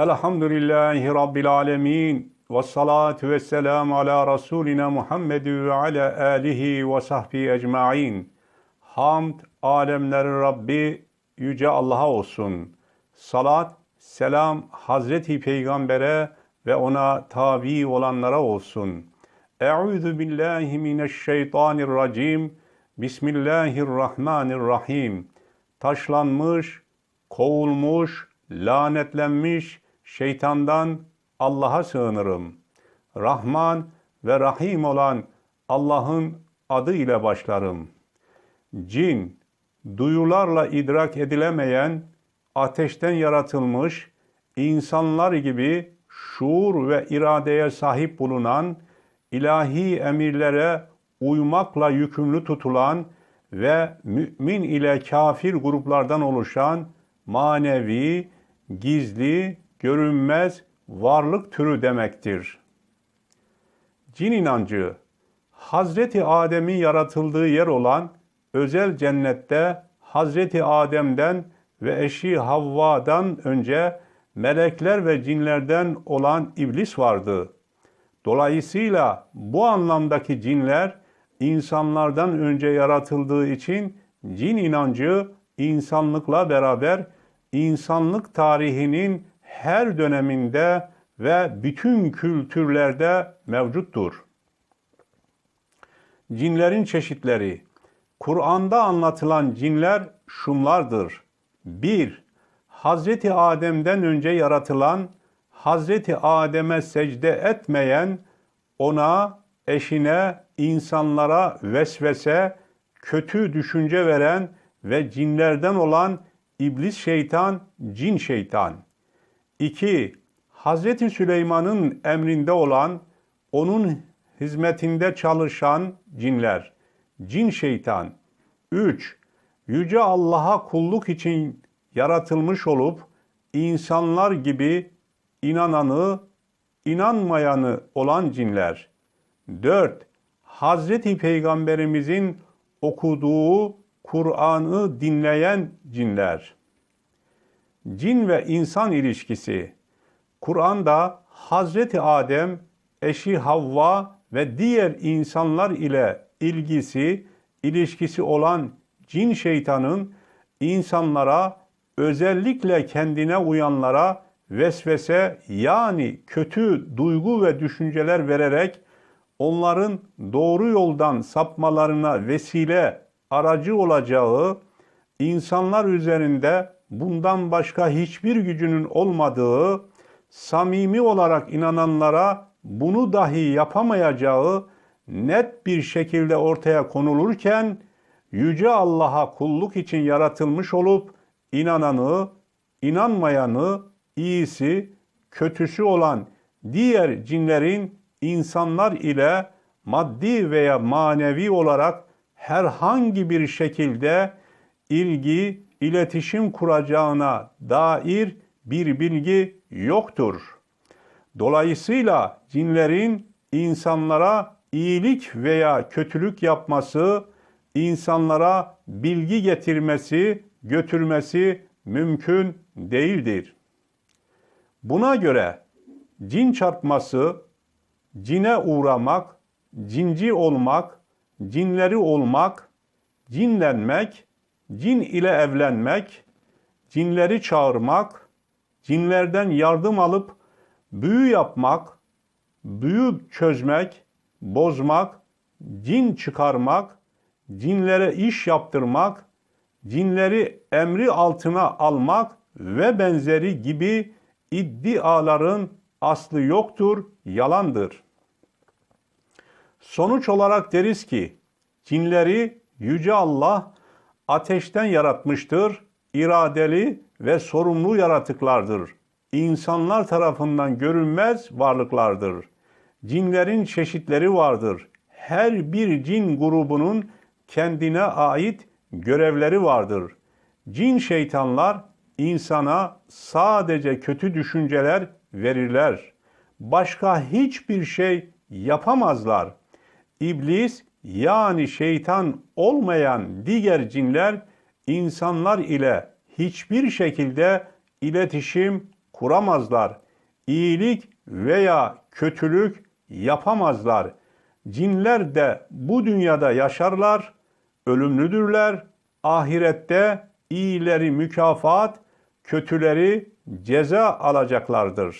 Elhamdülillahi Rabbil alemin. Ve salatu ve selamu ala Resulina Muhammed ve ala alihi ve sahbihi ecma'in. Hamd, alemlerin Rabbi Yüce Allah'a olsun. Salat, selam Hazreti Peygamber'e ve ona tabi olanlara olsun. Eûzü billahi mineşşeytanirracim. Bismillahirrahmanirrahim. Taşlanmış, kovulmuş, lanetlenmiş şeytandan Allah'a sığınırım. Rahman ve Rahim olan Allah'ın adı ile başlarım. Cin, duyularla idrak edilemeyen, ateşten yaratılmış, insanlar gibi şuur ve iradeye sahip bulunan, ilahi emirlere uymakla yükümlü tutulan ve mümin ile kafir gruplardan oluşan manevi, gizli, görünmez varlık türü demektir. Cin inancı, Hazreti Adem'in yaratıldığı yer olan özel cennette Hazreti Adem'den ve eşi Havva'dan önce melekler ve cinlerden olan iblis vardı. Dolayısıyla bu anlamdaki cinler insanlardan önce yaratıldığı için cin inancı insanlıkla beraber insanlık tarihinin her döneminde ve bütün kültürlerde mevcuttur. Cinlerin çeşitleri Kur'an'da anlatılan cinler şunlardır. 1. Hazreti Adem'den önce yaratılan, Hazreti Adem'e secde etmeyen, ona, eşine, insanlara vesvese, kötü düşünce veren ve cinlerden olan iblis şeytan, cin şeytan. 2. Hazreti Süleyman'ın emrinde olan, onun hizmetinde çalışan cinler, cin şeytan. 3. Yüce Allah'a kulluk için yaratılmış olup insanlar gibi inananı, inanmayanı olan cinler. 4. Hazreti Peygamberimizin okuduğu Kur'an'ı dinleyen cinler. Cin ve insan ilişkisi. Kur'an'da Hazreti Adem, eşi Havva ve diğer insanlar ile ilgisi, ilişkisi olan cin şeytanın insanlara özellikle kendine uyanlara vesvese yani kötü duygu ve düşünceler vererek onların doğru yoldan sapmalarına vesile aracı olacağı, insanlar üzerinde bundan başka hiçbir gücünün olmadığı, samimi olarak inananlara bunu dahi yapamayacağı net bir şekilde ortaya konulurken yüce Allah'a kulluk için yaratılmış olup inananı, inanmayanı, iyisi, kötüsü olan diğer cinlerin insanlar ile maddi veya manevi olarak herhangi bir şekilde ilgi, iletişim kuracağına dair bir bilgi yoktur. Dolayısıyla cinlerin insanlara iyilik veya kötülük yapması, insanlara bilgi getirmesi, götürmesi mümkün değildir. Buna göre cin çarpması, cine uğramak, cinci olmak, cinleri olmak, cinlenmek, cin ile evlenmek, cinleri çağırmak, cinlerden yardım alıp büyü yapmak, büyü çözmek, bozmak, cin çıkarmak, cinlere iş yaptırmak, cinleri emri altına almak ve benzeri gibi iddiaların aslı yoktur, yalandır. Sonuç olarak deriz ki cinleri yüce Allah ateşten yaratmıştır, iradeli ve sorumlu yaratıklardır. İnsanlar tarafından görünmez varlıklardır. Cinlerin çeşitleri vardır. Her bir cin grubunun kendine ait görevleri vardır. Cin şeytanlar insana sadece kötü düşünceler verirler. Başka hiçbir şey yapamazlar. İblis yani şeytan olmayan diğer cinler insanlar ile hiçbir şekilde iletişim kuramazlar. İyilik veya kötülük yapamazlar. Cinler de bu dünyada yaşarlar, ölümlüdürler. Ahirette iyileri mükafat, kötüleri ceza alacaklardır.